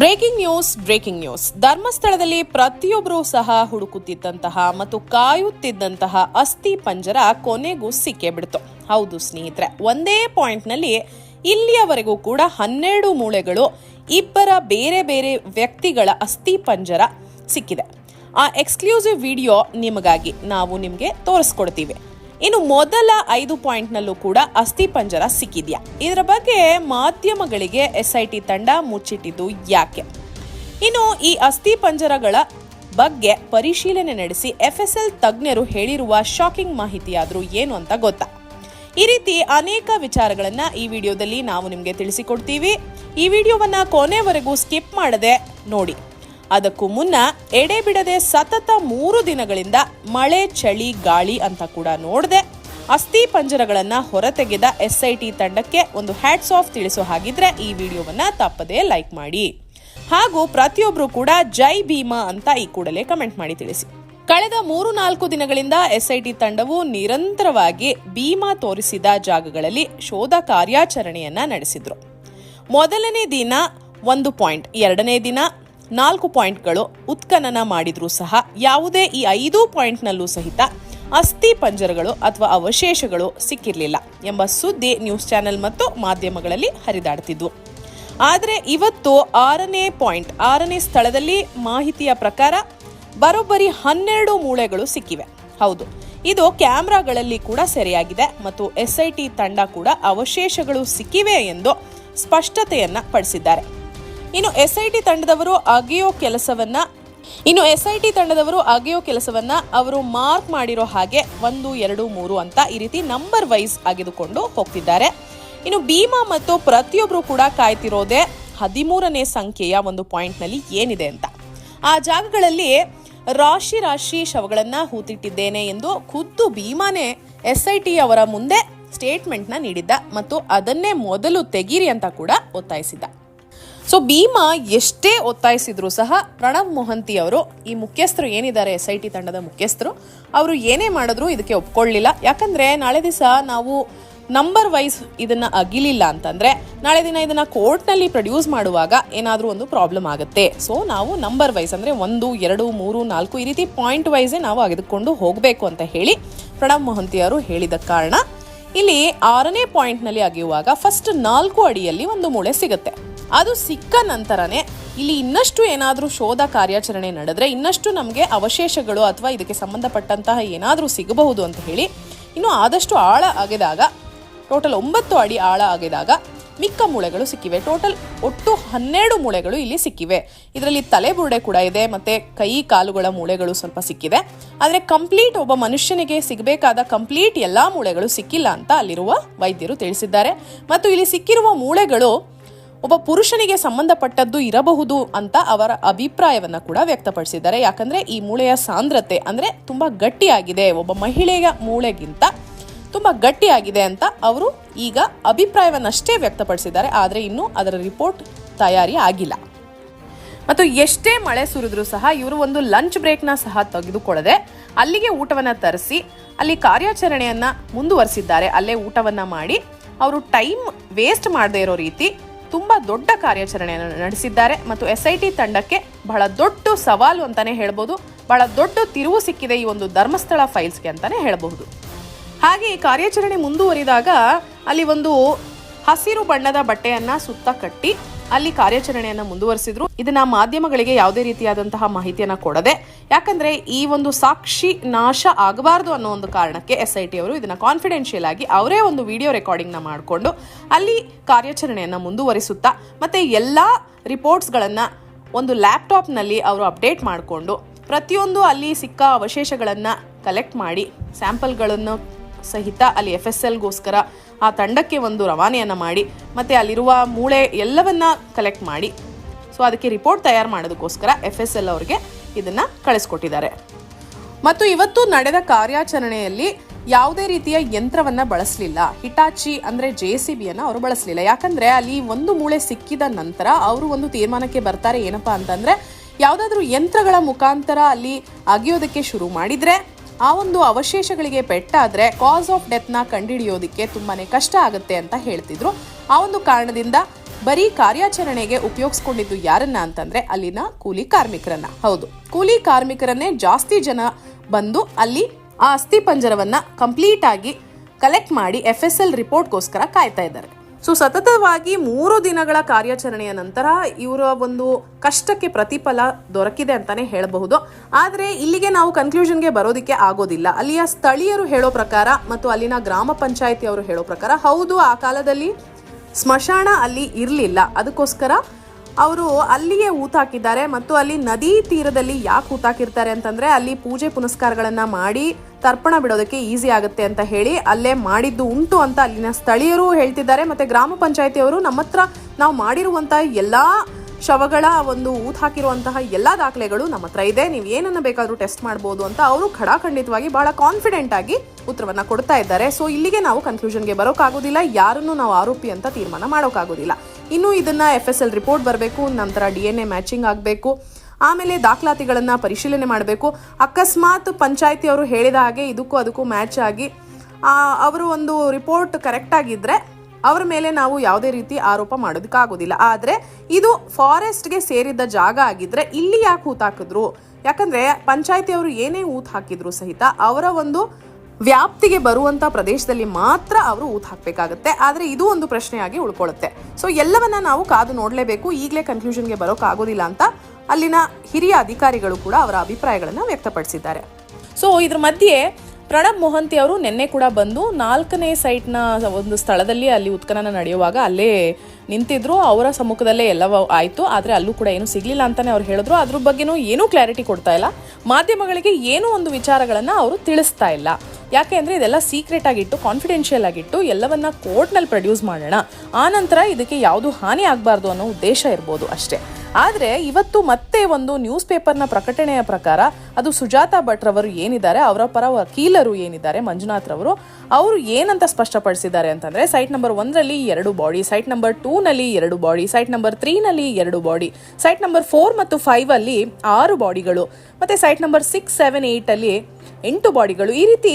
Breaking news breaking news. ಧರ್ಮಸ್ಥಳದಲ್ಲಿ ಪ್ರತಿಯೊಬ್ಬರೂ ಸಹ ಹುಡುಕುತ್ತಿದ್ದಂತಹ ಮತ್ತು ಕಾಯುತ್ತಿದ್ದಂತಹ ಅಸ್ಥಿ ಪಂಜರ ಕೊನೆಗೂ ಸಿಕ್ಕೇ ಬಿಡ್ತು. ಹೌದು ಸ್ನೇಹಿತರೆ, ಒಂದೇ ಪಾಯಿಂಟ್ನಲ್ಲಿ ಇಲ್ಲಿಯವರೆಗೂ ಕೂಡ ಹನ್ನೆರಡು ಮೂಳೆಗಳು, ಇಬ್ಬರ ಬೇರೆ ಬೇರೆ ವ್ಯಕ್ತಿಗಳ ಅಸ್ಥಿ ಪಂಜರ ಸಿಕ್ಕಿದೆ. ಆ ಎಕ್ಸ್ಕ್ಲೂಸಿವ್ ವಿಡಿಯೋ ನಿಮಗಾಗಿ ನಾವು ನಿಮಗೆ ತೋರಿಸ್ಕೊಡ್ತೀವಿ. ಇನ್ನು ಮೊದಲ ಐದು ಪಾಯಿಂಟ್ನಲ್ಲೂ ಕೂಡ ಅಸ್ಥಿ ಪಂಜರ ಸಿಕ್ಕಿದ್ಯಾ? ಇದರ ಬಗ್ಗೆ ಮಾಧ್ಯಮಗಳಿಗೆ ಎಸ್ಐಟಿ ತಂಡ ಮುಚ್ಚಿಟ್ಟಿದ್ದು ಯಾಕೆ? ಇನ್ನು ಈ ಅಸ್ಥಿ ಪಂಜರಗಳ ಬಗ್ಗೆ ಪರಿಶೀಲನೆ ನಡೆಸಿ ಎಫ್ಎಸ್ಎಲ್ ತಜ್ಞರು ಹೇಳಿರುವ ಶಾಕಿಂಗ್ ಮಾಹಿತಿಯಾದರೂ ಏನು ಅಂತ ಗೊತ್ತಾ? ಈ ರೀತಿ ಅನೇಕ ವಿಚಾರಗಳನ್ನು ಈ ವಿಡಿಯೋದಲ್ಲಿ ನಾವು ನಿಮಗೆ ತಿಳಿಸಿಕೊಡ್ತೀವಿ. ಈ ವಿಡಿಯೋವನ್ನ ಕೊನೆವರೆಗೂ ಸ್ಕಿಪ್ ಮಾಡದೆ ನೋಡಿ. ಅದಕ್ಕೂ ಮುನ್ನ ಎಡೆ ಬಿಡದೆ ಸತತ ಮೂರು ದಿನಗಳಿಂದ ಮಳೆ, ಚಳಿ, ಗಾಳಿ ಅಂತ ಕೂಡ ನೋಡದೆ ಅಸ್ಥಿ ಪಂಜರಗಳನ್ನ ಹೊರತೆಗೆದ ಎಸ್ಐಟಿ ತಂಡಕ್ಕೆ ಒಂದು ಹ್ಯಾಟ್ಸ್ ಆಫ್ ತಿಳಿಸೋ ಹಾಗಿದ್ರೆ ಈ ವಿಡಿಯೋವನ್ನ ತಪ್ಪದೇ ಲೈಕ್ ಮಾಡಿ. ಹಾಗೂ ಪ್ರತಿಯೊಬ್ಬರು ಕೂಡ ಜೈ ಭೀಮಾ ಅಂತ ಈ ಕೂಡಲೇ ಕಮೆಂಟ್ ಮಾಡಿ ತಿಳಿಸಿ. ಕಳೆದ ಮೂರು ನಾಲ್ಕು ದಿನಗಳಿಂದ ಎಸ್ಐಟಿ ತಂಡವು ನಿರಂತರವಾಗಿ ಭೀಮಾ ತೋರಿಸಿದ ಜಾಗಗಳಲ್ಲಿ ಶೋಧ ಕಾರ್ಯಾಚರಣೆಯನ್ನ ನಡೆಸಿದ್ರು. ಮೊದಲನೇ ದಿನ ಒಂದು ಪಾಯಿಂಟ್ ಎರಡನೇ ದಿನ ನಾಲ್ಕು ಪಾಯಿಂಟ್ಗಳು ಉತ್ಖನನ ಮಾಡಿದರೂ ಸಹ ಯಾವುದೇ ಈ ಐದು ಪಾಯಿಂಟ್ನಲ್ಲೂ ಸಹಿತ ಅಸ್ಥಿ ಪಂಜರಗಳು ಅಥವಾ ಅವಶೇಷಗಳು ಸಿಕ್ಕಿರಲಿಲ್ಲ ಎಂಬ ಸುದ್ದಿ ನ್ಯೂಸ್ ಚಾನೆಲ್ ಮತ್ತು ಮಾಧ್ಯಮಗಳಲ್ಲಿ ಹರಿದಾಡ್ತಿದ್ವು. ಆದರೆ ಇವತ್ತು ಆರನೇ ಪಾಯಿಂಟ್, ಆರನೇ ಸ್ಥಳದಲ್ಲಿ ಮಾಹಿತಿಯ ಪ್ರಕಾರ ಬರೋಬ್ಬರಿ ಹನ್ನೆರಡು ಮೂಳೆಗಳು ಸಿಕ್ಕಿವೆ. ಹೌದು, ಇದು ಕ್ಯಾಮ್ರಾಗಳಲ್ಲಿ ಕೂಡ ಸೆರೆಯಾಗಿದೆ ಮತ್ತು ಎಸ್ಐಟಿ ತಂಡ ಕೂಡ ಅವಶೇಷಗಳು ಸಿಕ್ಕಿವೆ ಎಂದು ಸ್ಪಷ್ಟತೆಯನ್ನ ಪಡಿಸಿದ್ದಾರೆ. ಇನ್ನು ಎಸ್ಐಟಿ ತಂಡದವರು ಅಗೆಯೋ ಕೆಲಸವನ್ನ, ಇನ್ನು ಎಸ್ಐಟಿ ತಂಡದವರು ಅಗೆಯೋ ಕೆಲಸವನ್ನ ಅವರು ಮಾರ್ಕ್ ಮಾಡಿರೋ ಹಾಗೆ ಒಂದು, ಎರಡು, ಮೂರು ಅಂತ ಈ ರೀತಿ ನಂಬರ್ ವೈಸ್ ಆಗಿದುಕೊಂಡು ಹೋಗ್ತಿದ್ದಾರೆ. ಇನ್ನು ಭೀಮಾ ಮತ್ತು ಪ್ರತಿಯೊಬ್ಬರು ಕೂಡ ಕಾಯ್ತಿರೋದೇ ಹದಿಮೂರನೇ ಸಂಖ್ಯೆಯ ಒಂದು ಪಾಯಿಂಟ್ನಲ್ಲಿ ಏನಿದೆ ಅಂತ. ಆ ಜಾಗಗಳಲ್ಲಿ ರಾಶಿ ರಾಶಿ ಶವಗಳನ್ನ ಹೂತಿಟ್ಟಿದ್ದೇನೆ ಎಂದು ಖುದ್ದು ಭೀಮಾನೇ ಎಸ್ಐಟಿ ಅವರ ಮುಂದೆ ಸ್ಟೇಟ್ಮೆಂಟ್ನ ನೀಡಿದ್ದ ಮತ್ತು ಅದನ್ನೇ ಮೊದಲು ತೆಗೀರಿ ಅಂತ ಕೂಡ ಒತ್ತಾಯಿಸಿದ್ದ. ಸೊ ಭೀಮಾ ಎಷ್ಟೇ ಒತ್ತಾಯಿಸಿದ್ರು ಸಹ ಪ್ರಣವ್ ಮೊಹಂತಿ ಅವರು, ಈ ಮುಖ್ಯಸ್ಥರು ಏನಿದ್ದಾರೆ, ಎಸ್ ಐ ಟಿ ತಂಡದ ಮುಖ್ಯಸ್ಥರು, ಅವರು ಏನೇ ಮಾಡಿದ್ರು ಇದಕ್ಕೆ ಒಪ್ಕೊಳ್ಳಿಲ್ಲ. ಯಾಕಂದ್ರೆ ನಾಳೆ ದಿವಸ ನಾವು ನಂಬರ್ ವೈಸ್ ಇದನ್ನ ಅಗಿಲಿಲ್ಲ ಅಂತಂದ್ರೆ, ನಾಳೆ ದಿನ ಇದನ್ನ ಕೋರ್ಟ್ನಲ್ಲಿ ಪ್ರೊಡ್ಯೂಸ್ ಮಾಡುವಾಗ ಏನಾದರೂ ಒಂದು ಪ್ರಾಬ್ಲಮ್ ಆಗುತ್ತೆ. ಸೊ ನಾವು ನಂಬರ್ ವೈಸ್ ಅಂದ್ರೆ ಒಂದು, ಎರಡು, ಮೂರು, ನಾಲ್ಕು ಈ ರೀತಿ ಪಾಯಿಂಟ್ ವೈಸ್ ನಾವು ಅಗೆದುಕೊಂಡು ಹೋಗಬೇಕು ಅಂತ ಹೇಳಿ ಪ್ರಣವ್ ಮೊಹಂತಿ ಅವರು ಹೇಳಿದ ಕಾರಣ, ಇಲ್ಲಿ ಆರನೇ ಪಾಯಿಂಟ್ನಲ್ಲಿ ಅಗೆಯುವಾಗ ಫಸ್ಟ್ ನಾಲ್ಕು ಅಡಿಯಲ್ಲಿ ಒಂದು ಮೂಳೆ ಸಿಗುತ್ತೆ. ಅದು ಸಿಕ್ಕ ನಂತರನೇ ಇಲ್ಲಿ ಇನ್ನಷ್ಟು ಏನಾದರೂ ಶೋಧ ಕಾರ್ಯಾಚರಣೆ ನಡೆದ್ರೆ ಇನ್ನಷ್ಟು ನಮಗೆ ಅವಶೇಷಗಳು ಅಥವಾ ಇದಕ್ಕೆ ಸಂಬಂಧಪಟ್ಟಂತಹ ಏನಾದರೂ ಸಿಗಬಹುದು ಅಂತ ಹೇಳಿ ಇನ್ನು ಆದಷ್ಟು ಆಳ ಆಗಿದಾಗ, ಟೋಟಲ್ ಒಂಬತ್ತು ಅಡಿ ಆಳ ಆಗಿದಾಗ ಮಿಕ್ಕ ಮೂಳೆಗಳು ಸಿಕ್ಕಿವೆ. ಟೋಟಲ್ ಒಟ್ಟು ಹನ್ನೆರಡು ಮೂಳೆಗಳು ಇಲ್ಲಿ ಸಿಕ್ಕಿವೆ. ಇದರಲ್ಲಿ ತಲೆಬುರುಡೆ ಕೂಡ ಇದೆ, ಮತ್ತೆ ಕೈ ಕಾಲುಗಳ ಮೂಳೆಗಳು ಸ್ವಲ್ಪ ಸಿಕ್ಕಿದೆ. ಆದರೆ ಕಂಪ್ಲೀಟ್ ಒಬ್ಬ ಮನುಷ್ಯನಿಗೆ ಸಿಗಬೇಕಾದ ಕಂಪ್ಲೀಟ್ ಎಲ್ಲಾ ಮೂಳೆಗಳು ಸಿಕ್ಕಿಲ್ಲ ಅಂತ ಅಲ್ಲಿರುವ ವೈದ್ಯರು ತಿಳಿಸಿದ್ದಾರೆ. ಮತ್ತು ಇಲ್ಲಿ ಸಿಕ್ಕಿರುವ ಮೂಳೆಗಳು ಒಬ್ಬ ಪುರುಷನಿಗೆ ಸಂಬಂಧಪಟ್ಟದ್ದು ಇರಬಹುದು ಅಂತ ಅವರ ಅಭಿಪ್ರಾಯವನ್ನ ಕೂಡ ವ್ಯಕ್ತಪಡಿಸಿದ್ದಾರೆ. ಯಾಕಂದ್ರೆ ಈ ಮೂಳೆಯ ಸಾಂದ್ರತೆ ಅಂದ್ರೆ ತುಂಬಾ ಗಟ್ಟಿಯಾಗಿದೆ. ಒಬ್ಬ ಮಹಿಳೆಯ ಮೂಳೆಗಿಂತ ತುಂಬಾ ಗಟ್ಟಿಯಾಗಿದೆ ಅಂತ ಅವರು ಈಗ ಅಭಿಪ್ರಾಯವನ್ನಷ್ಟೇ ವ್ಯಕ್ತಪಡಿಸಿದ್ದಾರೆ. ಆದರೆ ಇನ್ನೂ ಅದರ ರಿಪೋರ್ಟ್ ತಯಾರಿ ಆಗಿಲ್ಲ. ಮತ್ತು ಎಷ್ಟೇ ಮಳೆ ಸುರಿದ್ರೂ ಸಹ ಇವರು ಒಂದು ಲಂಚ್ ಬ್ರೇಕ್ನ ಸಹ ತೆಗೆದುಕೊಳ್ಳದೆ ಅಲ್ಲಿಗೆ ಊಟವನ್ನ ತರಿಸಿ, ಅಲ್ಲಿ ಕಾರ್ಯಾಚರಣೆಯನ್ನು ಮುಂದುವರಿಸಿದ್ದಾರೆ. ಅಲ್ಲೇ ಊಟವನ್ನ ಮಾಡಿ, ಅವರು ಟೈಮ್ ವೇಸ್ಟ್ ಮಾಡದೇ ಇರೋ ರೀತಿ ತುಂಬಾ ದೊಡ್ಡ ಕಾರ್ಯಾಚರಣೆಯನ್ನು ನಡೆಸಿದ್ದಾರೆ ಮತ್ತು ಎಸ್ ಐ ಟಿ ತಂಡಕ್ಕೆ ಬಹಳ ದೊಡ್ಡ ಸವಾಲು ಅಂತಾನೆ ಹೇಳ್ಬೋದು. ಬಹಳ ದೊಡ್ಡ ತಿರುವು ಸಿಕ್ಕಿದೆ ಈ ಒಂದು ಧರ್ಮಸ್ಥಳ ಫೈಲ್ಸ್ಗೆ ಅಂತಾನೆ ಹೇಳಬಹುದು. ಹಾಗೆ ಈ ಕಾರ್ಯಾಚರಣೆ ಮುಂದುವರಿದಾಗ ಅಲ್ಲಿ ಒಂದು ಹಸಿರು ಬಣ್ಣದ ಬಟ್ಟೆಯನ್ನು ಸುತ್ತ ಕಟ್ಟಿ ಅಲ್ಲಿ ಕಾರ್ಯಾಚರಣೆಯನ್ನು ಮುಂದುವರೆಸಿದ್ರು. ಇದನ್ನ ಮಾಧ್ಯಮಗಳಿಗೆ ಯಾವುದೇ ರೀತಿಯಾದಂತಹ ಮಾಹಿತಿಯನ್ನ ಕೊಡದೆ, ಯಾಕಂದ್ರೆ ಈ ಒಂದು ಸಾಕ್ಷಿ ನಾಶ ಆಗಬಾರದು ಅನ್ನೋ ಒಂದು ಕಾರಣಕ್ಕೆ ಎಸ್ ಐ ಟಿ ಅವರು ಇದನ್ನ ಕಾನ್ಫಿಡೆನ್ಷಿಯಲ್ ಆಗಿ ಅವರೇ ಒಂದು ವಿಡಿಯೋ ರೆಕಾರ್ಡಿಂಗ್ನ ಮಾಡಿಕೊಂಡು ಅಲ್ಲಿ ಕಾರ್ಯಾಚರಣೆಯನ್ನ ಮುಂದುವರಿಸುತ್ತಾ, ಮತ್ತೆ ಎಲ್ಲಾ ರಿಪೋರ್ಟ್ಸ್ಗಳನ್ನು ಒಂದು ಲ್ಯಾಪ್ಟಾಪ್ನಲ್ಲಿ ಅವರು ಅಪ್ಡೇಟ್ ಮಾಡಿಕೊಂಡು ಪ್ರತಿಯೊಂದು ಅಲ್ಲಿ ಸಿಕ್ಕ ಅವಶೇಷಗಳನ್ನು ಕಲೆಕ್ಟ್ ಮಾಡಿ ಸ್ಯಾಂಪಲ್ಗಳನ್ನು ಸಹಿತ ಅಲ್ಲಿ ಎಫ್ ಎಸ್ ಎಲ್ಗೋಸ್ಕರ ಆ ತಂಡಕ್ಕೆ ಒಂದು ರವಾನೆಯನ್ನು ಮಾಡಿ, ಮತ್ತು ಅಲ್ಲಿರುವ ಮೂಳೆ ಎಲ್ಲವನ್ನ ಕಲೆಕ್ಟ್ ಮಾಡಿ. ಸೊ ಅದಕ್ಕೆ ರಿಪೋರ್ಟ್ ತಯಾರು ಮಾಡೋದಕ್ಕೋಸ್ಕರ ಎಫ್ ಎಸ್ ಎಲ್ ಅವ್ರಿಗೆ ಇದನ್ನು ಕಳಿಸ್ಕೊಟ್ಟಿದ್ದಾರೆ. ಮತ್ತು ಇವತ್ತು ನಡೆದ ಕಾರ್ಯಾಚರಣೆಯಲ್ಲಿ ಯಾವುದೇ ರೀತಿಯ ಯಂತ್ರವನ್ನು ಬಳಸಲಿಲ್ಲ. ಹಿಟಾಚಿ ಅಂದರೆ ಜೆ ಸಿ ಬಿಯನ್ನು ಅವರು ಬಳಸಲಿಲ್ಲ. ಯಾಕಂದರೆ ಅಲ್ಲಿ ಒಂದು ಮೂಳೆ ಸಿಕ್ಕಿದ ನಂತರ ಅವರು ಒಂದು ತೀರ್ಮಾನಕ್ಕೆ ಬರ್ತಾರೆ ಏನಪ್ಪಾ ಅಂತಂದರೆ, ಯಾವುದಾದ್ರೂ ಯಂತ್ರಗಳ ಮುಖಾಂತರ ಅಲ್ಲಿ ಅಗಿಯೋದಕ್ಕೆ ಶುರು ಮಾಡಿದ್ರೆ ಆ ಒಂದು ಅವಶೇಷಗಳಿಗೆ ಪೆಟ್ಟಾದ್ರೆ ಕಾಸ್ ಆಫ್ ಡೆತ್ನ ಕಂಡುಹಿಡಿಯೋದಕ್ಕೆ ತುಂಬಾನೇ ಕಷ್ಟ ಆಗುತ್ತೆ ಅಂತ ಹೇಳ್ತಿದ್ರು. ಆ ಒಂದು ಕಾರಣದಿಂದ ಬರೀ ಕಾರ್ಯಾಚರಣೆಗೆ ಉಪಯೋಗಿಸ್ಕೊಂಡಿದ್ದು ಯಾರನ್ನ ಅಂತಂದ್ರೆ ಅಲ್ಲಿನ ಕೂಲಿ ಕಾರ್ಮಿಕರನ್ನ. ಹೌದು, ಕೂಲಿ ಕಾರ್ಮಿಕರನ್ನೇ ಜಾಸ್ತಿ ಜನ ಬಂದು ಅಲ್ಲಿ ಆ ಅಸ್ಥಿ ಪಂಜರವನ್ನ ಕಂಪ್ಲೀಟ್ ಆಗಿ ಕಲೆಕ್ಟ್ ಮಾಡಿ ಎಫ್ ಎಸ್ ಎಲ್ ರಿಪೋರ್ಟ್ಗೋಸ್ಕರ ಕಾಯ್ತಾ ಇದ್ದಾರೆ. ಸೊ ಸತತವಾಗಿ ಮೂರು ದಿನಗಳ ಕಾರ್ಯಾಚರಣೆಯ ನಂತರ ಇವರ ಒಂದು ಕಷ್ಟಕ್ಕೆ ಪ್ರತಿಫಲ ದೊರಕಿದೆ ಅಂತಾನೆ ಹೇಳಬಹುದು. ಆದರೆ ಇಲ್ಲಿಗೆ ನಾವು ಕನ್ಕ್ಲೂಷನ್ಗೆ ಬರೋದಕ್ಕೆ ಆಗೋದಿಲ್ಲ. ಅಲ್ಲಿಯ ಸ್ಥಳೀಯರು ಹೇಳೋ ಪ್ರಕಾರ ಮತ್ತು ಅಲ್ಲಿನ ಗ್ರಾಮ ಪಂಚಾಯತಿ ಅವರು ಹೇಳೋ ಪ್ರಕಾರ ಹೌದು, ಆ ಕಾಲದಲ್ಲಿ ಸ್ಮಶಾನ ಅಲ್ಲಿ ಇರಲಿಲ್ಲ. ಅದಕ್ಕೋಸ್ಕರ ಅವರು ಅಲ್ಲಿಯೇ ಊತಾಕಿದ್ದಾರೆ ಮತ್ತು ಅಲ್ಲಿ ನದಿ ತೀರದಲ್ಲಿ ಯಾಕೆ ಊತಾಕಿರ್ತಾರೆ ಅಂತಂದ್ರೆ ಅಲ್ಲಿ ಪೂಜೆ ಪುನಸ್ಕಾರಗಳನ್ನು ಮಾಡಿ ತರ್ಪಣ ಬಿಡೋದಕ್ಕೆ ಈಸಿ ಆಗುತ್ತೆ ಅಂತ ಹೇಳಿ ಅಲ್ಲೇ ಮಾಡಿದ್ದು ಉಂಟು ಅಂತ ಅಲ್ಲಿನ ಸ್ಥಳೀಯರು ಹೇಳ್ತಿದ್ದಾರೆ. ಮತ್ತೆ ಗ್ರಾಮ ಪಂಚಾಯತಿಯವರು ನಮ್ಮ ಹತ್ರ ನಾವು ಮಾಡಿರುವಂತ ಎಲ್ಲಾ ಶವಗಳ ಒಂದು ಊತ್ ಹಾಕಿರುವಂತಹ ಎಲ್ಲಾ ದಾಖಲೆಗಳು ನಮ್ಮ ಹತ್ರ ಇದೆ. ನೀವು ಏನನ್ನ ಬೇಕಾದರೂ ಟೆಸ್ಟ್ ಮಾಡ್ಬೋದು ಅಂತ ಅವರು ಖಡಾಖಂಡಿತವಾಗಿ ಬಹಳ ಕಾನ್ಫಿಡೆಂಟ್ ಆಗಿ ಉತ್ತರವನ್ನು ಕೊಡ್ತಾ ಇದ್ದಾರೆ. ಸೊ ಇಲ್ಲಿಗೆ ನಾವು ಕನ್ಕ್ಲೂಷನ್ಗೆ ಬರೋಕ್ಕಾಗೋದಿಲ್ಲ ಯಾರನ್ನು ನಾವು ಆರೋಪಿ ಅಂತ ತೀರ್ಮಾನ ಮಾಡೋಕ್ಕಾಗೋದಿಲ್ಲ ಇನ್ನು ಇದನ್ನ ಎಫ್ ಎಸ್ ಎಲ್ ರಿಪೋರ್ಟ್ ಬರಬೇಕು, ನಂತರ ಡಿ ಎನ್ ಎ ಮ್ಯಾಚಿಂಗ್ ಆಗಬೇಕು. ಆಮೇಲೆ ದಾಖಲಾತಿಗಳನ್ನು ಪರಿಶೀಲನೆ ಮಾಡಬೇಕು. ಅಕಸ್ಮಾತ್ ಪಂಚಾಯತಿ ಅವರು ಹೇಳಿದ ಹಾಗೆ ಇದಕ್ಕೂ ಅದಕ್ಕೂ ಮ್ಯಾಚ್ ಆಗಿ ಅವರು ಒಂದು ರಿಪೋರ್ಟ್ ಕರೆಕ್ಟ್ ಆಗಿದ್ರೆ ಅವರ ಮೇಲೆ ನಾವು ಯಾವುದೇ ರೀತಿ ಆರೋಪ ಮಾಡೋದಕ್ಕಾಗೋದಿಲ್ಲ. ಆದರೆ ಇದು ಫಾರೆಸ್ಟ್ಗೆ ಸೇರಿದ್ದ ಜಾಗ ಆಗಿದ್ರೆ ಇಲ್ಲಿ ಯಾಕೆ ಹೂತಾಕಿದ್ರು? ಯಾಕಂದ್ರೆ ಪಂಚಾಯತಿ ಅವರು ಏನೇ ಊತ್ ಹಾಕಿದ್ರು ಸಹಿತ ಅವರ ಒಂದು ವ್ಯಾಪ್ತಿಗೆ ಬರುವಂತ ಪ್ರದೇಶದಲ್ಲಿ ಮಾತ್ರ ಅವರು ಊತ್ ಹಾಕಬೇಕಾಗುತ್ತೆ. ಆದರೆ ಇದು ಒಂದು ಪ್ರಶ್ನೆಯಾಗಿ ಉಳ್ಕೊಳ್ಳುತ್ತೆ. ಸೊ ಎಲ್ಲವನ್ನ ನಾವು ಕಾದು ನೋಡಲೇಬೇಕು. ಈಗಲೇ ಕನ್ಕ್ಲೂಷನ್ಗೆ ಬರೋಕ್ಕಾಗೋದಿಲ್ಲ ಅಂತ ಅಲ್ಲಿನ ಹಿರಿಯ ಅಧಿಕಾರಿಗಳು ಕೂಡ ಅವರ ಅಭಿಪ್ರಾಯಗಳನ್ನು ವ್ಯಕ್ತಪಡಿಸಿದ್ದಾರೆ. ಸೊ ಇದ್ರ ಮಧ್ಯೆ ಪ್ರಣಬ್ ಮೊಹಂತಿ ಅವರು ನಿನ್ನೆ ಕೂಡ ಬಂದು ನಾಲ್ಕನೇ ಸೈಟ್ನ ಒಂದು ಸ್ಥಳದಲ್ಲಿ ಅಲ್ಲಿ ಉತ್ಖನನ ನಡೆಯುವಾಗ ಅಲ್ಲೇ ನಿಂತಿದ್ರು. ಅವರ ಸಮ್ಮುಖದಲ್ಲೇ ಎಲ್ಲವೂ ಆಯಿತು. ಆದರೆ ಅಲ್ಲೂ ಕೂಡ ಏನು ಸಿಗಲಿಲ್ಲ ಅಂತಾನೆ ಅವ್ರು ಹೇಳಿದ್ರು. ಅದ್ರ ಬಗ್ಗೆನೂ ಏನೂ ಕ್ಲಾರಿಟಿ ಕೊಡ್ತಾ ಇಲ್ಲ. ಮಾಧ್ಯಮಗಳಿಗೆ ಏನೂ ಒಂದು ವಿಚಾರಗಳನ್ನು ಅವರು ತಿಳಿಸ್ತಾ ಇಲ್ಲ. ಯಾಕೆ ಅಂದರೆ ಇದೆಲ್ಲ ಸೀಕ್ರೆಟ್ ಆಗಿಟ್ಟು ಕಾನ್ಫಿಡೆನ್ಷಿಯಲ್ ಆಗಿಟ್ಟು ಎಲ್ಲವನ್ನ ಕೋರ್ಟ್ನಲ್ಲಿ ಪ್ರೊಡ್ಯೂಸ್ ಮಾಡೋಣ. ಆನಂತರ ಇದಕ್ಕೆ ಯಾವುದು ಹಾನಿ ಆಗಬಾರ್ದು ಅನ್ನೋ ಉದ್ದೇಶ ಇರ್ಬೋದು ಅಷ್ಟೇ. ಆದರೆ ಇವತ್ತು ಮತ್ತೆ ಒಂದು ನ್ಯೂಸ್ ಪೇಪರ್ನ ಪ್ರಕಟಣೆಯ ಪ್ರಕಾರ ಅದು ಸುಜಾತಾ ಭಟ್ ರವರು ಏನಿದ್ದಾರೆ, ಅವರ ಪರ ವಕೀಲರು ಏನಿದ್ದಾರೆ, ಮಂಜುನಾಥ್ ರವರು, ಅವರು ಏನಂತ ಸ್ಪಷ್ಟಪಡಿಸಿದ್ದಾರೆ ಅಂತಂದರೆ ಸೈಟ್ ನಂಬರ್ ಒಂದರಲ್ಲಿ ಎರಡು ಬಾಡಿ ಸೈಟ್ ನಂಬರ್ ಟೂನಲ್ಲಿ ಎರಡು ಬಾಡಿ ಸೈಟ್ ನಂಬರ್ ತ್ರೀನಲ್ಲಿ ಎರಡು ಬಾಡಿ ಸೈಟ್ ನಂಬರ್ ಫೋರ್ ಮತ್ತು ಫೈವಲ್ಲಿ ಆರು ಬಾಡಿಗಳು ಮತ್ತು ಸೈಟ್ ನಂಬರ್ ಸಿಕ್ಸ್ ಸೆವೆನ್ ಏಯ್ಟಲ್ಲಿ ಎಂಟು ಬಾಡಿಗಳು ಈ ರೀತಿ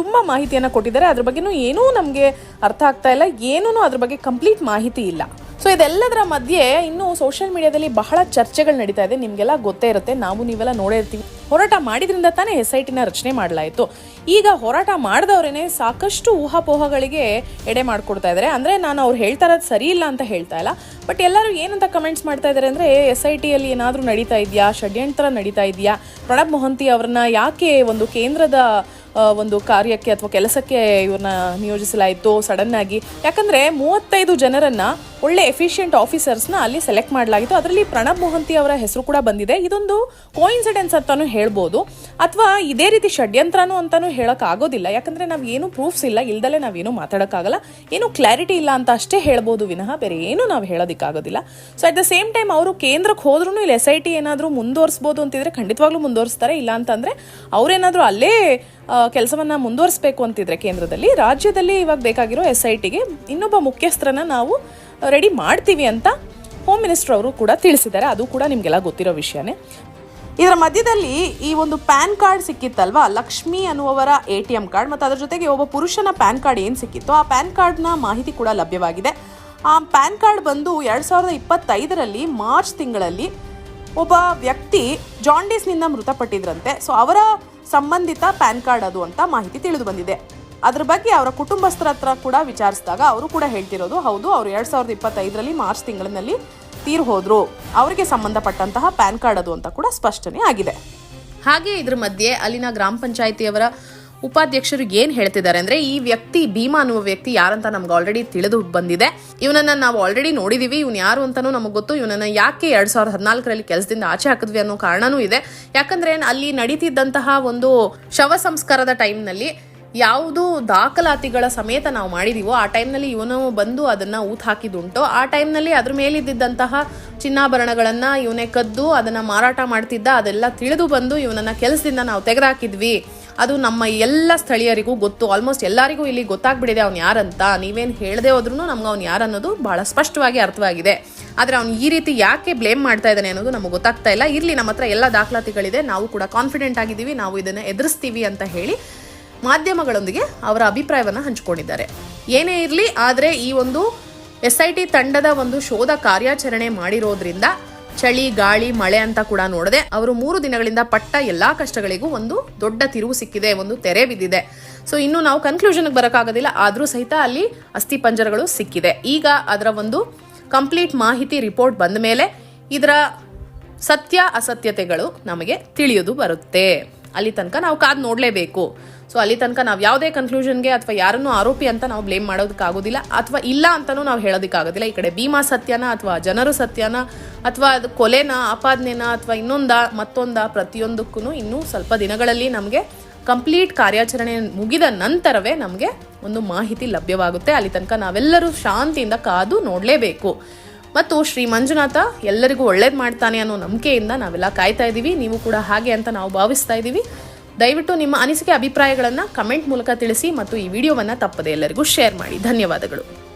ತುಂಬ ಮಾಹಿತಿಯನ್ನು ಕೊಟ್ಟಿದ್ದಾರೆ. ಅದ್ರ ಬಗ್ಗೆನೂ ಏನೂ ನಮಗೆ ಅರ್ಥ ಆಗ್ತಾ ಇಲ್ಲ. ಏನೂ ಅದ್ರ ಬಗ್ಗೆ ಕಂಪ್ಲೀಟ್ ಮಾಹಿತಿ ಇಲ್ಲ. ಸೊ ಇದೆಲ್ಲದರ ಮಧ್ಯೆ ಇನ್ನು ಸೋಷಿಯಲ್ ಮೀಡಿಯಾದಲ್ಲಿ ಬಹಳ ಚರ್ಚೆಗಳು ನಡೀತಾ ಇದೆ. ನಿಮಗೆಲ್ಲ ಗೊತ್ತೇ ಇರುತ್ತೆ. ನಾವು ನೀವೆಲ್ಲ ನೋಡೇ ಇರ್ತೀವಿ. ಹೋರಾಟ ಮಾಡಿದ್ರಿಂದ ತಾನೇ ಎಸ್ ಐ ಟಿನ ರಚನೆ ಮಾಡಲಾಯಿತು. ಈಗ ಹೋರಾಟ ಮಾಡಿದವರೇನೆ ಸಾಕಷ್ಟು ಊಹಾಪೋಹಗಳಿಗೆ ಎಡೆ ಮಾಡ್ಕೊಡ್ತಾ ಇದ್ದಾರೆ. ಅಂದರೆ ನಾನು ಅವ್ರು ಹೇಳ್ತಾ ಇರೋದು ಸರಿ ಇಲ್ಲ ಅಂತ ಹೇಳ್ತಾ ಇಲ್ಲ. ಬಟ್ ಎಲ್ಲರೂ ಏನಂತ ಕಮೆಂಟ್ಸ್ ಮಾಡ್ತಾ ಇದ್ದಾರೆ ಅಂದರೆ ಎಸ್ ಐ ಟಿಯಲ್ಲಿ ಏನಾದರೂ ನಡೀತಾ ಇದೆಯಾ? ಷಡ್ಯಂತ್ರ ನಡೀತಾ ಇದೆಯಾ? ಪ್ರಣಬ್ ಮೊಹಂತಿ ಅವ್ರನ್ನ ಯಾಕೆ ಒಂದು ಕೇಂದ್ರದ ಒಂದು ಕಾರ್ಯಕ್ಕೆ ಅಥವಾ ಕೆಲಸಕ್ಕೆ ಇವ್ರನ್ನ ನಿಯೋಜಿಸಲಾಯಿತು ಸಡನ್ ಆಗಿ. ಯಾಕಂದ್ರೆ ಮೂವತ್ತೈದು ಜನರನ್ನ ಒಳ್ಳೆ ಎಫಿಷಿಯಂಟ್ ಆಫೀಸರ್ಸ್ನ ಅಲ್ಲಿ ಸೆಲೆಕ್ಟ್ ಮಾಡಲಾಗಿತ್ತು. ಅದರಲ್ಲಿ ಪ್ರಣಬ್ ಮೊಹಂತಿ ಅವರ ಹೆಸರು ಕೂಡ ಬಂದಿದೆ. ಇದೊಂದು ಕೋಇನ್ಸಿಡೆನ್ಸ್ ಅಂತಲೂ ಹೇಳ್ಬೋದು. ಅಥವಾ ಇದೇ ರೀತಿ ಷಡ್ಯಂತ್ರನೂ ಅಂತಲೂ ಹೇಳೋಕ್ಕಾಗೋದಿಲ್ಲ ಯಾಕಂದ್ರೆ ನಾವು ಏನು ಪ್ರೂಫ್ಸ್ ಇಲ್ಲ, ಇಲ್ದಲೆ ನಾವೇನು ಮಾತಾಡೋಕ್ಕಾಗಲ್ಲ. ಏನು ಕ್ಲಾರಿಟಿ ಇಲ್ಲ ಅಂತ ಅಷ್ಟೇ ಹೇಳ್ಬೋದು ವಿನಃ, ಬೇರೆ ಏನು ನಾವು ಹೇಳೋದಕ್ಕಾಗೋದಿಲ್ಲ. So at the same time ಅವರು ಕೇಂದ್ರಕ್ಕೆ ಹೋದ್ರೂ ಇಲ್ಲಿ ಎಸ್ ಐ ಟಿ ಏನಾದರೂ ಮುಂದುವರಿಸ್ಬೋದು ಅಂತಿದ್ರೆ ಖಂಡಿತವಾಗ್ಲೂ ಮುಂದುವರಿಸ್ತಾರೆ. ಇಲ್ಲ ಅಂತಂದ್ರೆ ಅವರೇನಾದರೂ ಅಲ್ಲೇ ಕೆಲಸವನ್ನ ಮುಂದುವರಿಸಬೇಕು ಅಂತಿದ್ರೆ ಕೇಂದ್ರದಲ್ಲಿ, ರಾಜ್ಯದಲ್ಲಿ ಇವಾಗ ಬೇಕಾಗಿರೋ ಎಸ್ ಐ ಟಿಗೆ ಇನ್ನೊಬ್ಬ ಮುಖ್ಯಸ್ಥರನ್ನ ನಾವು ರೆಡಿ ಮಾಡ್ತೀವಿ ಅಂತ ಹೋಮ್ ಮಿನಿಸ್ಟರ್ ಅವರು ಕೂಡ ತಿಳಿಸಿದ್ದಾರೆ. ಅದು ಕೂಡ ನಿಮಗೆಲ್ಲ ಗೊತ್ತಿರೋ ವಿಷಯನೇ. ಇದರ ಮಧ್ಯದಲ್ಲಿ ಈ ಒಂದು ಪ್ಯಾನ್ ಕಾರ್ಡ್ ಸಿಕ್ಕಿತ್ತಲ್ವಾ? ಲಕ್ಷ್ಮಿ ಅನ್ನುವರ ಎ ಟಿ ಎಂ ಕಾರ್ಡ್ ಮತ್ತು ಅದರ ಜೊತೆಗೆ ಒಬ್ಬ ಪುರುಷನ ಪ್ಯಾನ್ ಕಾರ್ಡ್ ಏನು ಸಿಕ್ಕಿತ್ತು? ಆ ಪ್ಯಾನ್ ಕಾರ್ಡ್ನ ಮಾಹಿತಿ ಕೂಡ ಲಭ್ಯವಾಗಿದೆ. ಆ ಪ್ಯಾನ್ ಕಾರ್ಡ್ ಬಂದು ಎರಡು ಸಾವಿರದ ಇಪ್ಪತ್ತೈದರಲ್ಲಿ ಮಾರ್ಚ್ ತಿಂಗಳಲ್ಲಿ ಒಬ್ಬ ವ್ಯಕ್ತಿ ಜಾಂಡೀಸ್ನಿಂದ ಮೃತಪಟ್ಟಿದ್ರಂತೆ. ಸೊ ಅವರ ಸಂಬಂಧಿತ ಪ್ಯಾನ್ ಕಾರ್ಡ್ ಅದು ಅಂತ ಮಾಹಿತಿ ತಿಳಿದು ಬಂದಿದೆ. ಅದ್ರ ಬಗ್ಗೆ ಅವರ ಕುಟುಂಬಸ್ಥರ ಹತ್ರ ಕೂಡ ವಿಚಾರಿಸಿದಾಗ ಅವರು ಕೂಡ ಹೇಳ್ತಿರೋದು, ಹೌದು, ಅವರು ಎರಡ್ ಸಾವಿರದ ಇಪ್ಪತ್ತೈದರಲ್ಲಿ ಮಾರ್ಚ್ ತಿಂಗಳಿನಲ್ಲಿ ತೀರ್ ಹೋದ್ರು. ಅವರಿಗೆ ಸಂಬಂಧಪಟ್ಟಂತಹ ಪ್ಯಾನ್ ಕಾರ್ಡ್ ಅದು ಅಂತ ಕೂಡ ಸ್ಪಷ್ಟನೆ ಆಗಿದೆ. ಹಾಗೆ ಇದ್ರ ಮಧ್ಯೆ ಅಲ್ಲಿನ ಗ್ರಾಮ ಪಂಚಾಯಿತಿಯವರ ಉಪಾಧ್ಯಕ್ಷರು ಏನ್ ಹೇಳ್ತಿದ್ದಾರೆ ಅಂದ್ರೆ, ಈ ವ್ಯಕ್ತಿ ಭೀಮಾ ಅನ್ನುವ ವ್ಯಕ್ತಿ ಯಾರಂತ ನಮ್ಗೆ ಆಲ್ರೆಡಿ ತಿಳಿದು ಬಂದಿದೆ. ಇವನನ್ನ ನಾವು ಆಲ್ರೆಡಿ ನೋಡಿದೀವಿ, ಇವ್ನು ಯಾರು ಅಂತಾನೂ ನಮಗೆ ಗೊತ್ತು. ಇವನನ್ನ ಯಾಕೆ ಎರಡ್ ಸಾವಿರದ ಹದಿನಾಲ್ಕರಲ್ಲಿ ಕೆಲಸದಿಂದ ಆಚೆ ಹಾಕಿದ್ವಿ ಅನ್ನೋ ಕಾರಣನೂ ಇದೆ. ಯಾಕಂದ್ರೆ ಅಲ್ಲಿ ನಡೀತಿದ್ದಂತಹ ಒಂದು ಶವ ಸಂಸ್ಕಾರದ ಟೈಮ್ನಲ್ಲಿ ಯಾವುದು ದಾಖಲಾತಿಗಳ ಸಮೇತ ನಾವು ಮಾಡಿದೀವೋ, ಆ ಟೈಮ್ನಲ್ಲಿ ಇವನು ಬಂದು ಅದನ್ನ ಊತ್ ಹಾಕಿದುಂಟು ಆ ಟೈಮ್ನಲ್ಲಿ ಅದ್ರ ಮೇಲಿದ್ದಂತಹ ಚಿನ್ನಾಭರಣಗಳನ್ನ ಇವನೇ ಕದ್ದು ಅದನ್ನ ಮಾರಾಟ ಮಾಡ್ತಿದ್ದ, ಅದೆಲ್ಲ ತಿಳಿದು ಬಂದು ಇವನನ್ನ ಕೆಲಸದಿಂದ ನಾವು ತೆಗೆದಾಕಿದ್ವಿ. ಅದು ನಮ್ಮ ಎಲ್ಲ ಸ್ಥಳೀಯರಿಗೂ ಗೊತ್ತು. ಆಲ್ಮೋಸ್ಟ್ ಎಲ್ಲರಿಗೂ ಇಲ್ಲಿ ಗೊತ್ತಾಗ್ಬಿಟ್ಟಿದೆ ಅವ್ನು ಯಾರಂತ. ನೀವೇನು ಹೇಳದೆ ಹೋದ್ರೂ ನಮ್ಗೆ ಅವ್ನು ಯಾರನ್ನೋದು ಬಹಳ ಸ್ಪಷ್ಟವಾಗಿ ಅರ್ಥವಾಗಿದೆ. ಆದರೆ ಅವ್ನು ಈ ರೀತಿ ಯಾಕೆ ಬ್ಲೇಮ್ ಮಾಡ್ತಾ ಇದ್ದಾನೆ ಅನ್ನೋದು ನಮಗೆ ಗೊತ್ತಾಗ್ತಾ ಇಲ್ಲ. ಇರಲಿ, ನಮ್ಮ ಹತ್ರ ಎಲ್ಲ ದಾಖಲಾತಿಗಳಿದೆ. ನಾವು ಕೂಡ ಕಾನ್ಫಿಡೆಂಟ್ ಆಗಿದ್ದೀವಿ. ನಾವು ಇದನ್ನು ಎದುರಿಸ್ತೀವಿ ಅಂತ ಹೇಳಿ ಮಾಧ್ಯಮಗಳೊಂದಿಗೆ ಅವರ ಅಭಿಪ್ರಾಯವನ್ನು ಹಂಚಿಕೊಂಡಿದ್ದಾರೆ. ಏನೇ ಇರಲಿ, ಆದರೆ ಈ ಒಂದು ಎಸ್ ಐ ಟಿ ತಂಡದ ಒಂದು ಶೋಧ ಕಾರ್ಯಾಚರಣೆ ಮಾಡಿರೋದ್ರಿಂದ ಚಳಿ, ಗಾಳಿ, ಮಳೆ ಅಂತ ಕೂಡ ನೋಡದೆ ಅವರು ಮೂರು ದಿನಗಳಿಂದ ಪಟ್ಟ ಎಲ್ಲಾ ಕಷ್ಟಗಳಿಗೂ ಒಂದು ದೊಡ್ಡ ತಿರುವು ಸಿಕ್ಕಿದೆ, ಒಂದು ತೆರೆ ಬಿದ್ದಿದೆ. ಸೊ ಇನ್ನು ನಾವು ಕನ್ಕ್ಲೂಷನ್ಗೆ ಬರೋಕ್ಕಾಗೋದಿಲ್ಲ, ಆದರೂ ಸಹಿತ ಅಲ್ಲಿ ಅಸ್ಥಿ ಪಂಜರಗಳು ಸಿಕ್ಕಿದೆ. ಈಗ ಅದರ ಒಂದು ಕಂಪ್ಲೀಟ್ ಮಾಹಿತಿ ರಿಪೋರ್ಟ್ ಬಂದ ಮೇಲೆ ಇದರ ಸತ್ಯ ಅಸತ್ಯತೆಗಳು ನಮಗೆ ತಿಳಿಯೋದು ಬರುತ್ತೆ. ಅಲ್ಲಿ ತನಕ ನಾವು ಕಾದು ನೋಡಲೇಬೇಕು. ಸೊ ಅಲ್ಲಿ ತನಕ ನಾವು ಯಾವುದೇ ಕನ್ಕ್ಲೂಷನ್ಗೆ ಅಥವಾ ಯಾರನ್ನೂ ಆರೋಪಿ ಅಂತ ನಾವು ಬ್ಲೇಮ್ ಮಾಡೋದಕ್ಕಾಗೋದಿಲ್ಲ, ಅಥವಾ ಇಲ್ಲ ಅಂತಲೂ ನಾವು ಹೇಳೋದಕ್ಕಾಗೋದಿಲ್ಲ. ಈ ಕಡೆ ಭೀಮಾ ಸತ್ಯನ ಅಥವಾ ಜನರು ಸತ್ಯನ ಅಥವಾ ಅದು ಕೊಲೆನ ಅಥವಾ ಇನ್ನೊಂದ, ಮತ್ತೊಂದ ಪ್ರತಿಯೊಂದಕ್ಕೂ ಇನ್ನೂ ಸ್ವಲ್ಪ ದಿನಗಳಲ್ಲಿ ನಮಗೆ ಕಂಪ್ಲೀಟ್ ಕಾರ್ಯಾಚರಣೆ ಮುಗಿದ ನಂತರವೇ ನಮಗೆ ಒಂದು ಮಾಹಿತಿ ಲಭ್ಯವಾಗುತ್ತೆ. ಅಲ್ಲಿ ತನಕ ನಾವೆಲ್ಲರೂ ಶಾಂತಿಯಿಂದ ಕಾದು ನೋಡಲೇಬೇಕು. ಮತ್ತು ಶ್ರೀ ಮಂಜುನಾಥ ಎಲ್ಲರಿಗೂ ಒಳ್ಳೇದು ಮಾಡ್ತಾನೆ ಅನ್ನೋ ನಂಬಿಕೆಯಿಂದ ನಾವೆಲ್ಲ ಕಾಯ್ತಾ ಇದ್ದೀವಿ. ನೀವು ಕೂಡ ಹಾಗೆ ಅಂತ ನಾವು ಭಾವಿಸ್ತಾ ಇದ್ದೀವಿ. ದಯವಿಟ್ಟು ನಿಮ್ಮ ಅನಿಸಿಕೆ, ಅಭಿಪ್ರಾಯಗಳನ್ನು ಕಮೆಂಟ್ ಮೂಲಕ ತಿಳಿಸಿ ಮತ್ತು ಈ ವಿಡಿಯೋವನ್ನು ತಪ್ಪದೆ ಎಲ್ಲರಿಗೂ ಶೇರ್ ಮಾಡಿ. ಧನ್ಯವಾದಗಳು.